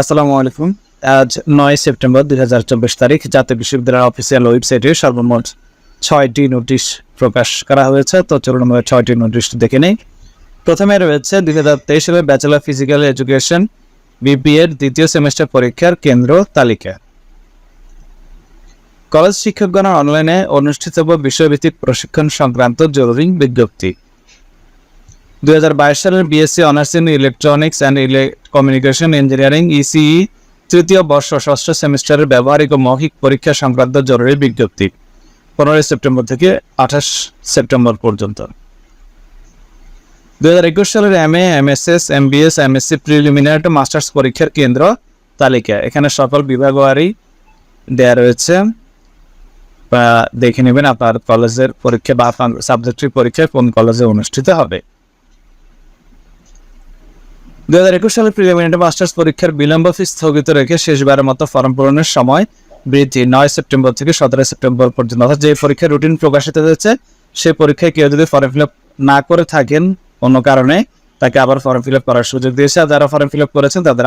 আসসালামু আলাইকুম। আজ নয় সেপ্টেম্বর দুই হাজার চব্বিশ তারিখ জাতীয় বিশ্ববিদ্যালয়ের অফিসিয়াল ওয়েবসাইটে সর্বমোট ছয়টি নোটিশ প্রকাশ করা হয়েছে। তো চলুন আমরা ছয়টি নোটিশ দেখে নেই। প্রথমে রয়েছে দুই হাজার তেইশ সালের ব্যাচেলর ফিজিক্যাল এডুকেশন বিপি এর দ্বিতীয় সেমিস্টার পরীক্ষার কেন্দ্র তালিকা। কলেজ শিক্ষকগণ অনলাইনে অনুষ্ঠিতব্য বিষয়ভিত্তিক প্রশিক্ষণ সংক্রান্ত জরুরি বিজ্ঞপ্তি। দুই সালের BSc honours in electronics and communication engineering ECE তৃতীয় বর্ষ ষষ্ঠ সেমিস্টারের ব্যবহারিক ও মৌখিক পরীক্ষা সংক্রান্ত জরুরি বিজ্ঞপ্তি। পনেরোই সেপ্টেম্বর থেকে আঠাশ সেপ্টেম্বর পর্যন্ত। দুই হাজার একুশ সালের M A MSS MBS MSc preliminary to masters পরীক্ষার কেন্দ্র তালিকা। এখানে সকল বিভাগওয়ারি দেয়া রয়েছে। বা দেখে নেবেন আপনার কলেজের পরীক্ষা বা আপনার সাবজেক্টের পরীক্ষা কোন কলেজে অনুষ্ঠিত হবে। দুই হাজার একুশ সালের প্রিলিমিনারি মাস্টার্স পরীক্ষার বিলম্ব ফি স্থগিত রেখে শেষবারের মতো ফর্ম পূরণের সময় বৃদ্ধি নয় সেপ্টেম্বর থেকে সতেরো সেপ্টেম্বর পর্যন্ত। অর্থাৎ যে পরীক্ষার রুটিন প্রকাশিত হয়েছে, সেই পরীক্ষায় কেউ যদি ফর্ম ফিল না করে থাকেন কোনো কারণে, তাকে আবার ফর্ম ফিল করার সুযোগ দিয়েছে। আর যারা ফর্ম ফিল করেছেন, তাদের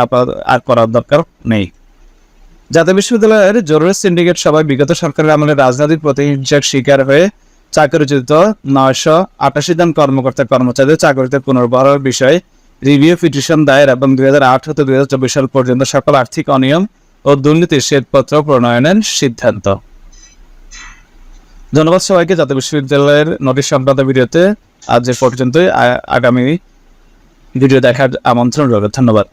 আর করার দরকার নেই। জাতীয় বিশ্ববিদ্যালয়ের জরুরি সিন্ডিকেট সভায় বিগত সরকারের আমলে রাজনৈতিক প্রতিহিংসার শিকার হয়ে চাকরিচ্যুত নয়শো আটাশি জন কর্মকর্তা কর্মচারীদের চাকরিতে পুনর্বহারের বিষয়ে রিভিউ পিটিশন দায়ের এবং দুই হাজার আট হতে দুই চব্বিশ সাল পর্যন্ত সকল আর্থিক অনিয়ম ও দুর্নীতির শ্বেতপত্র প্রণয়নের সিদ্ধান্ত। ধন্যবাদ সবাইকে। জাতীয় বিশ্ববিদ্যালয়ের নোটিশ সংক্রান্ত ভিডিওতে আজ এ পর্যন্তই। আগামী ভিডিও দেখার আমন্ত্রণ রবে ধন্যবাদ।